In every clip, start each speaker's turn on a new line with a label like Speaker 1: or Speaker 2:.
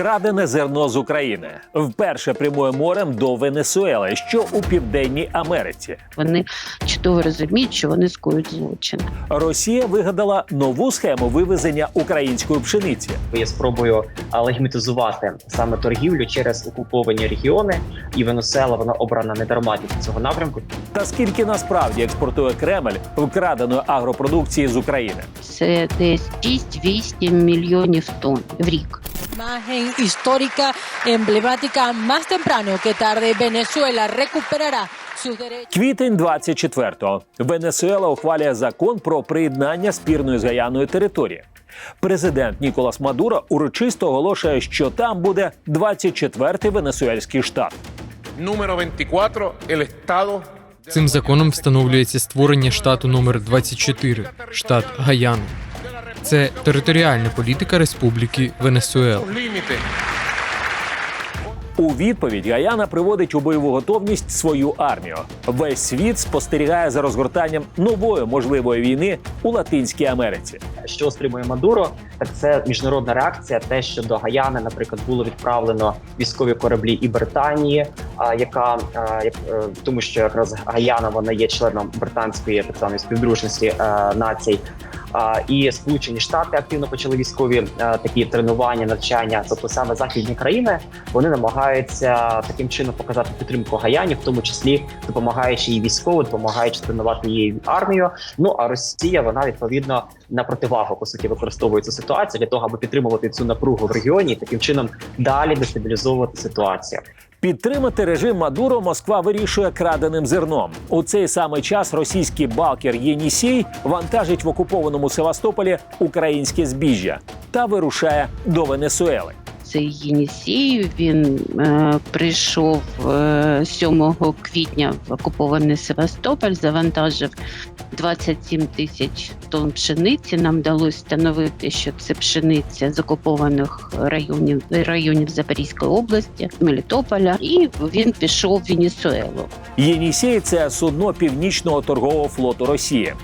Speaker 1: Крадене зерно з України вперше прямує морем до Венесуели, що у південній Америці.
Speaker 2: Вони чудово розуміють, що вони скоюють злочин.
Speaker 1: Росія вигадала нову схему вивезення української пшениці.
Speaker 3: є спробою а, легімітизувати саме торгівлю через окуповані регіони, і Венесуела вона обрана не дарма для цього напрямку.
Speaker 1: Та скільки насправді експортує Кремль вкраденої агропродукції з України?
Speaker 2: Це десь 6-8 мільйонів тонн в рік.
Speaker 4: Imagen histórica emblemática más temprano que tarde Venezuela recuperará.
Speaker 1: Квітень 24-го. Венесуела ухвалює закон про приєднання спірної з Гаяною території. Президент Ніколас Мадуро урочисто оголошує, що там буде 24-й венесуельський штат.
Speaker 5: Número 24, el Estado.
Speaker 6: Цим законом встановлюється створення штату номер 24 штат Гаяна. Це територіальна політика Республіки Венесуела.
Speaker 1: У відповідь Гаяна приводить у бойову готовність свою армію. Весь світ спостерігає за розгортанням нової можливої війни у Латинській Америці.
Speaker 3: Що стримує Мадуро, так це міжнародна реакція. Те, що до Гаяни, наприклад, було відправлено військові кораблі і Британії, яка як, е, тому, що якраз Гаяна вона є членом британської так званої співдружності е, націй. І Сполучені Штати активно почали військові е, такі тренування, навчання. Тобто саме західні країни вони намагаються таким чином показати підтримку Гаяні, в тому числі допомагаючи їй військово, допомагаючи тренувати її армію. Ну а Росія вона відповідно на противагу по суті використовує цю ситуацію для того, аби підтримувати цю напругу в регіоні і таким чином далі дестабілізовувати ситуацію.
Speaker 1: Підтримати режим Мадуро Москва вирішує краденим зерном. У цей самий час російський балкер Єнісій вантажить в окупованому Севастополі українське збіжжя та вирушає до Венесуели.
Speaker 2: Цей Єнісій він е, прийшов е, 7 квітня в окупований Севастополь, завантажив 27 тисяч тонн пшениці. Нам вдалося встановити, що це пшениця з окупованих районів районів Запорізької області, Мелітополя, і він пішов в Венесуелу.
Speaker 1: Єнісей це судно північного торгового флоту Росії.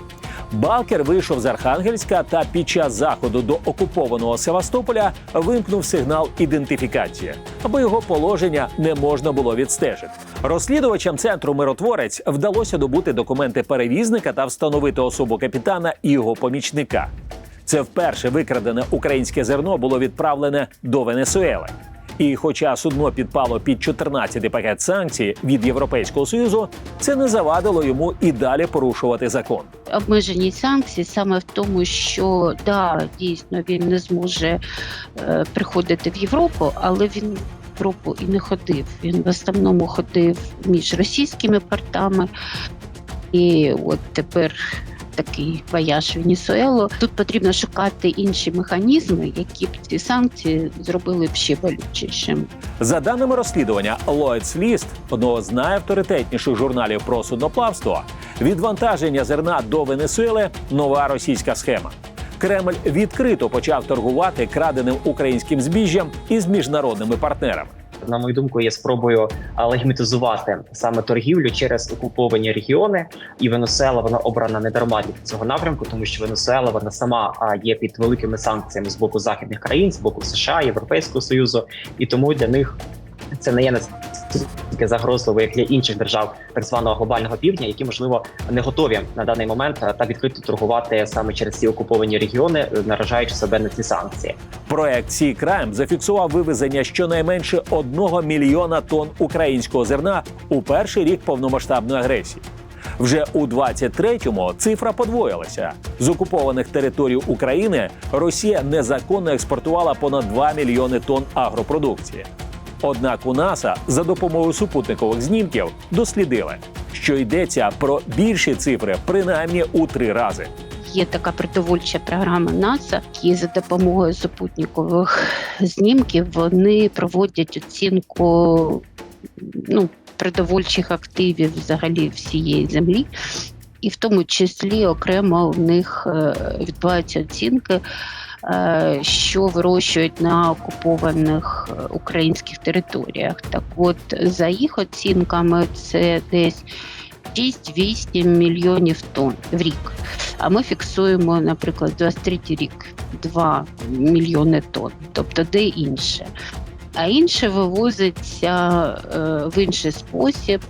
Speaker 1: Балкер вийшов з Архангельська та під час заходу до окупованого Севастополя вимкнув сигнал ідентифікації, аби його положення не можна було відстежити. Розслідувачам центру миротворець вдалося добути документи перевізника та встановити особу капітана і його помічника. Це вперше викрадене українське зерно було відправлене до Венесуели. І хоча судно підпало під 14 пакет санкцій від Європейського союзу, це не завадило йому і далі порушувати закон.
Speaker 2: обмеженість санкцій саме в тому, що да, дійсно він не зможе е, приходити в Європу, але він в Європу і не ходив. Він в основному ходив між російськими портами. І от тепер такий вояж Венесуелу. Тут потрібно шукати інші механізми, які б ці санкції зробили б ще болючішим.
Speaker 1: За даними розслідування, Lloyd's List, одного з найавторитетніших журналів про судноплавство, відвантаження зерна до Венесуели нова російська схема. Кремль відкрито почав торгувати краденим українським збіжжям із міжнародними партнерами.
Speaker 3: На мою думку, є спробою легімітизувати саме торгівлю через окуповані регіони. І Венесуела вона обрана не дарма для цього напрямку, тому що Венесуела вона сама є під великими санкціями з боку західних країн, з боку США, Європейського союзу, і тому для них це не є настільки загрозливо, як для інших держав так званого глобального півдня, які можливо не готові на даний момент а, так відкрито торгувати саме через ці окуповані регіони, е, наражаючи себе на ці санкції.
Speaker 1: Проект Sea Crime зафіксував вивезення щонайменше одного мільйона тонн українського зерна у перший рік повномасштабної агресії. Вже у 23-му цифра подвоїлася. З окупованих територій України Росія незаконно експортувала понад 2 мільйони тонн агропродукції. Однак у НАСА за допомогою супутникових знімків дослідили, що йдеться про більші цифри принаймні у три рази.
Speaker 2: Є така продовольча програма НАСА, які за допомогою супутникових знімків вони проводять оцінку ну, продовольчих активів взагалі всієї землі. І в тому числі окремо в них е, відбуваються оцінки, що вирощують на окупованих е, українських територіях. Так от, за їх оцінками, це десь 6-8 мільйонів тонн в рік. А ми фіксуємо, наприклад, 23 рік 2 мільйони тонн, тобто де інше. а інше вивозиться е, в інший спосіб.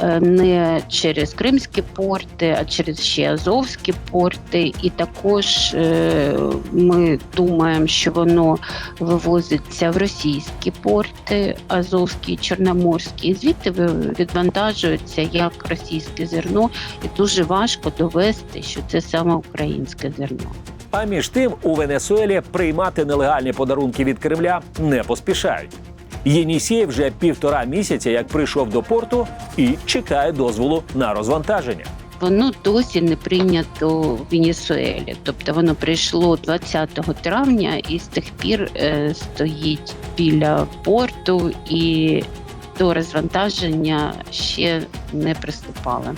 Speaker 2: Е, Не через кримські порти, а через ще Азовські порти. І також е, ми думаємо, що воно вивозиться в російські порти, Азовські, і Чорноморські, і звідти відвантажується як російське зерно, і дуже важко довести, що це саме українське зерно.
Speaker 1: А між тим у Венесуелі приймати нелегальні подарунки від Кремля не поспішають. Єнісєєв вже півтора місяця як прийшов до порту і чекає дозволу на розвантаження.
Speaker 2: Воно досі не прийнято в Венесуелі. Тобто воно прийшло 20 травня і з тих пір е, стоїть біля порту і до розвантаження ще не приступали.